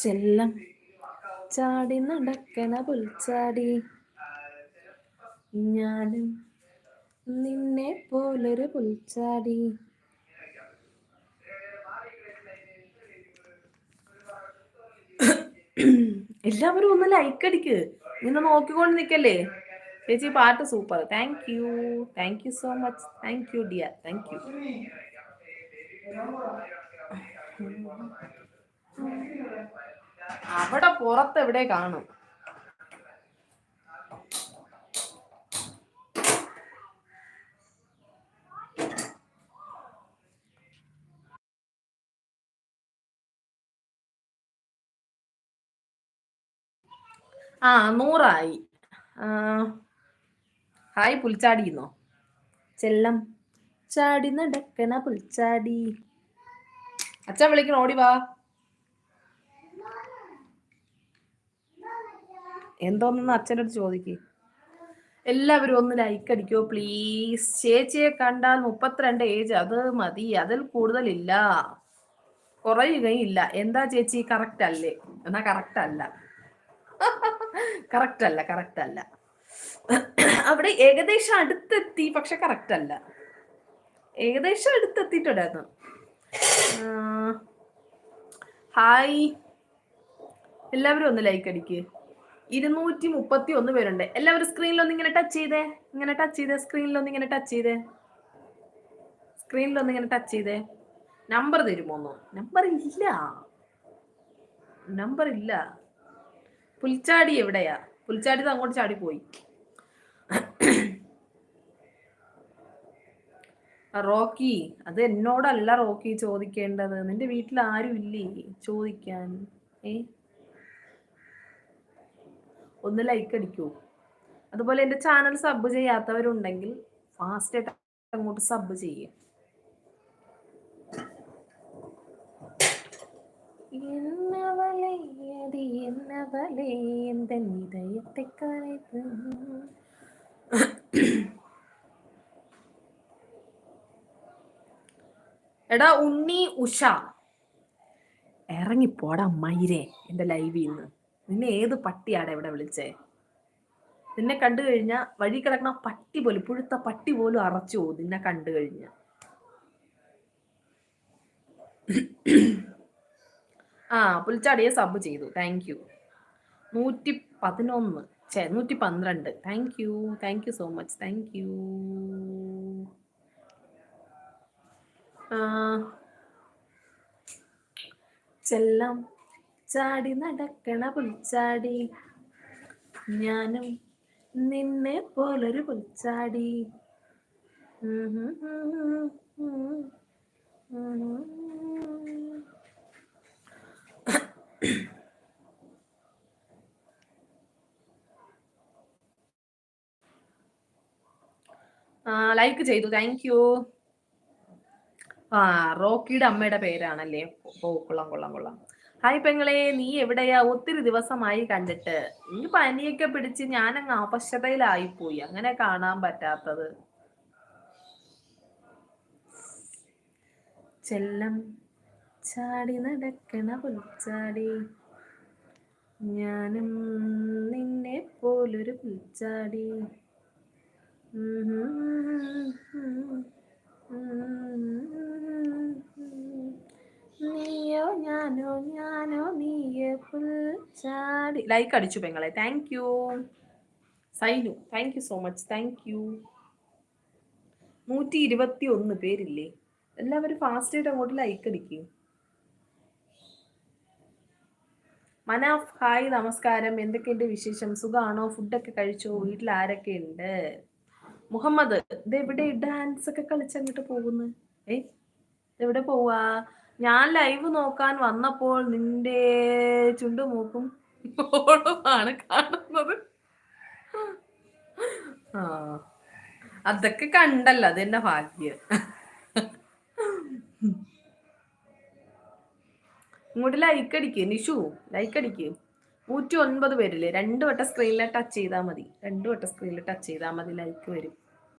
ചെല്ലം ചാടി നടക്കണ പുൽച്ചാടി. ഞാനും നിന്നെ പോലൊരു പുൽച്ചാടി. എല്ലാവരും ഒന്ന് ലൈക്ക് അടിക്ക്. ഇന്ന് നോക്കിക്കൊണ്ട് നിൽക്കല്ലേ ചേച്ചി പാട്ട് super. Thank you thank you so much thank you dear thank you അവിടെ പുറത്ത് എവിടെ കാണും? ആ നൂറായി. ഹായ് പുൽച്ചാടിന്നോ ചെല്ലം. ചാടി നടക്കണ പുൽച്ചാടി. അച്ഛൻ വിളിക്കണ ഓടി വാ. എന്തോന്നു അച്ഛന്റെ അടുത്ത് ചോദിക്ക്. എല്ലാവരും ഒന്ന് ലൈക്ക് അടിക്കോ പ്ലീസ് ചേച്ചിയെ കണ്ടാൽ മുപ്പത്തിരണ്ട് ഏജ് അത് മതി. അതിൽ കൂടുതലില്ല. കുറയുകയില്ല. എന്താ ചേച്ചി? കറക്റ്റ് അല്ലേ? എന്നാ കറക്റ്റ് അല്ല. കറക്റ്റ് അല്ല കറക്റ്റ് അല്ല. അവിടെ ഏകദേശം അടുത്തെത്തി പക്ഷെ കറക്റ്റ് അല്ല. ഏകദേശം അടുത്തെത്തിയിട്ടുണ്ടായിരുന്നു. ഹായ് എല്ലാവരും ഒന്ന് ലൈക്ക് അടിക്ക്. ഇരുന്നൂറ്റി മുപ്പത്തി ഒന്ന് പേരുണ്ട്. എല്ലാവരും സ്ക്രീനിലൊന്ന് ഇങ്ങനെ ടച്ച് ചെയ്തേ. ഇങ്ങനെ ടച്ച് ചെയ്തേ. സ്ക്രീനിലൊന്ന് ഇങ്ങനെ ടച്ച് ചെയ്തേ. സ്ക്രീനിലൊന്ന് ഇങ്ങനെ ടച്ച് ചെയ്തേ നമ്പർ തരുമോ നമ്പർ ഇല്ല. നമ്പർ ഇല്ല. പുൽച്ചാടി എവിടെയാ? പുൽച്ചാടി അങ്ങോട്ട് ചാടി പോയി റോക്കി. അത് എന്നോടല്ല റോക്കി ചോദിക്കേണ്ടത്. നിന്റെ വീട്ടിൽ ആരും ഇല്ലേ ചോദിക്കാൻ. ഏ? ഒന്ന് ലൈക്ക് അടിക്കൂ. അതുപോലെ എന്റെ ചാനൽ സബ് ചെയ്യാത്തവരുണ്ടെങ്കിൽ ഫാസ്റ്റ് ആയിട്ട് അങ്ങോട്ട് സബ് ചെയ്യും എന്നവളെ അത് എന്നവളെ എന്തൻ ഇതയത്തെ കരയ്ത്ത് എടാ ഉണ്ണി ഉഷ. ഇറങ്ങിപ്പോടാ മൈരേ എന്റെ ലൈവിൽ നിന്ന്. നിന്നെ ഏത് പട്ടിയാണ് ഇവിടെ വിളിച്ചേ? നിന്നെ കണ്ടു കഴിഞ്ഞാൽ വഴി കിടക്കണ പട്ടി പോലും പുഴുത്ത പട്ടി പോലും അറച്ചു പോകും നിന്നെ കണ്ടു കഴിഞ്ഞ. ആ പുൽച്ചാടിയെ സബ് ചെയ്തു. താങ്ക് യു നൂറ്റി പതിനൊന്ന്. ചേ നൂറ്റി പന്ത്രണ്ട്. Thank you thank you so much thank you ചെല്ലാം. ചാടി നടക്കണ പുൽച്ചാടി. ഞാനും നിന്നെ പോലൊരു പുൽച്ചാടി. ലൈക്ക് ചെയ്തു. താങ്ക് യു ആ റോക്കിയുടെ അമ്മയുടെ പേരാണല്ലേ? ഓ കൊള്ളാം കൊള്ളാം കൊള്ളാം. ഹായ് പെങ്ങളെ നീ എവിടെയാ? ഒത്തിരി ദിവസമായി കണ്ടിട്ട്. നീ പനിയൊക്കെ പിടിച്ച് ഞാനങ്ങ് അവശതയിലായിപ്പോയി. അങ്ങനെ കാണാൻ പറ്റാത്തത്. ചെല്ലം ചാടി നടക്കണ പുൽച്ചാടി. ഞാനും നിന്നെ പോലൊരു പുൽച്ചാടി. നീയോ ചാടി ലൈക്ക് അടിച്ചു പെങ്ങളെ. Thank you Sainu thank you so much thank you നൂറ്റി ഇരുപത്തി ഒന്ന് പേരില്ലേ? എല്ലാവരും ഫാസ്റ്റ് ആയിട്ട് അങ്ങോട്ട് ലൈക്ക് അടിക്കും. മനാഫ് ഹായ് നമസ്കാരം. എന്തൊക്കെയുണ്ട് വിശേഷം? സുഖമാണോ ഫുഡൊക്കെ കഴിച്ചോ? വീട്ടിൽ ആരൊക്കെ ഉണ്ട് മുഹമ്മദ് ഇത് എവിടെ ഡാൻസ് ഒക്കെ കളിച്ചങ്ങോട്ട് പോകുന്നു? ഏ? എവിടെ പോവാ. ഞാൻ ലൈവ് നോക്കാൻ വന്നപ്പോൾ നിന്റെ ചുണ്ടുമൂക്കും ആണ് കാണുന്നത്. അതൊക്കെ കണ്ടല്ലോ അതെന്റെ ഭാഗ്യം. ഇങ്ങോട്ട് ലൈക്ക് അടിക്ക് നിഷു ലൈക്ക് അടിക്ക്. നൂറ്റി ഒൻപത് പേരില്ലേ? രണ്ടു വട്ടം സ്ക്രീനിൽ ടച്ച് ചെയ്താൽ മതി. രണ്ടു വട്ടം സ്ക്രീനിൽ ടച്ച് ചെയ്താൽ മതി ലൈക്ക് വരും.